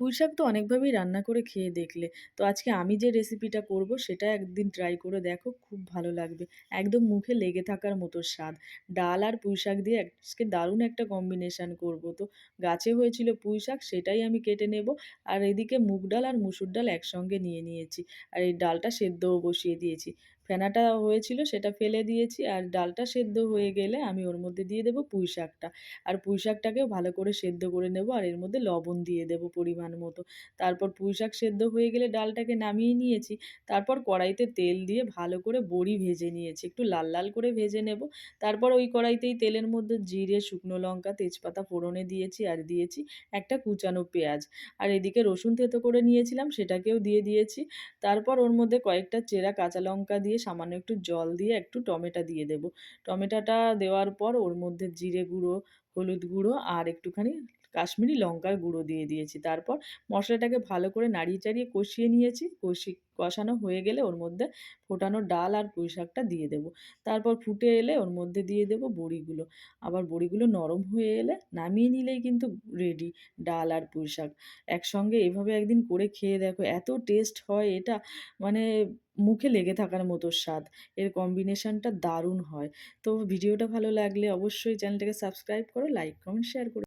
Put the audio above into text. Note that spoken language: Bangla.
পুঁই শাক তো অনেকভাবেই রান্না করে খেয়ে দেখলে। তো আজকে আমি যে রেসিপিটা করব সেটা একদিন ট্রাই করে দেখো, খুব ভালো লাগবে। একদম মুখে লেগে থাকার মতো স্বাদ। ডাল আর পুঁই শাক দিয়ে আজকে দারুণ একটা কম্বিনেশন করব। তো গাছে হয়েছিল পুঁই শাক সেটাই আমি কেটে নেব। আর এদিকে মুগ ডাল আর মুসুর ডাল একসঙ্গে নিয়ে নিয়েছি। আর এই ডালটা সেদ্ধও বসিয়ে দিয়েছি। ফেনাটা হয়েছিল সেটা ফেলে দিয়েছি আর ডালটা সেদ্ধ হয়ে গেলে আমি ওর মধ্যে দিয়ে দেবো পুঁই শাকটা। আর পুঁই শাকটাকেও ভালো করে সেদ্ধ করে নেব আর এর মধ্যে লবণ দিয়ে দেবো পরিমাণ মতো। তারপর পুঁই শাক সেদ্ধ হয়ে গেলে ডালটাকে নামিয়ে নিয়েছি। তারপর কড়াইতে তেল দিয়ে ভালো করে বড়ি ভেজে নিয়েছি। একটু লাল, লাল করে ভেজে নেব। তারপর ওই কড়াইতেই তেলের মধ্যে জিরে, শুকনো লঙ্কা, তেজপাতা ফোড়নে দিয়েছি আর দিয়েছি একটা কুচানো পেঁয়াজ। আর এদিকে রসুন থেঁতো করে নিয়েছিলাম সেটাকেও দিয়ে দিয়েছি। তারপর ওর মধ্যে কয়েকটা চেরা কাঁচা লঙ্কা দিয়ে সামান্য একটু জল দিয়ে একটু টমেটো দিয়ে দেব। টমেটাটা দেওয়ার পর ওর মধ্যে জিরে গুঁড়ো, হলুদ গুঁড়ো আর একটুখানি কাশ্মীরি লঙ্কার গুঁড়ো দিয়ে দিয়েছি। তারপর মশলাটাকে ভালো করে নাড়িয়ে চাড়িয়ে কষিয়ে নিয়েছি। কষি কষানো হয়ে গেলে ওর মধ্যে ফোটানো ডাল আর পুঁই শাকটা দিয়ে দেবো। তারপর ফুটে এলে ওর মধ্যে দিয়ে দেবো বড়িগুলো। আবার বড়িগুলো নরম হয়ে এলে নামিয়ে নিলেই কিন্তু রেডি ডাল আর পুঁই শাক। একসঙ্গে এভাবে একদিন করে খেয়ে দেখো এত টেস্ট হয় এটা মানে মুখে লেগে থাকার মতো স্বাদ। এর কম্বিনেশনটা দারুণ হয়। তো ভিডিওটা ভালো লাগলে অবশ্যই চ্যানেলটাকে সাবস্ক্রাইব করো, লাইক, কমেন্ট, শেয়ার করো।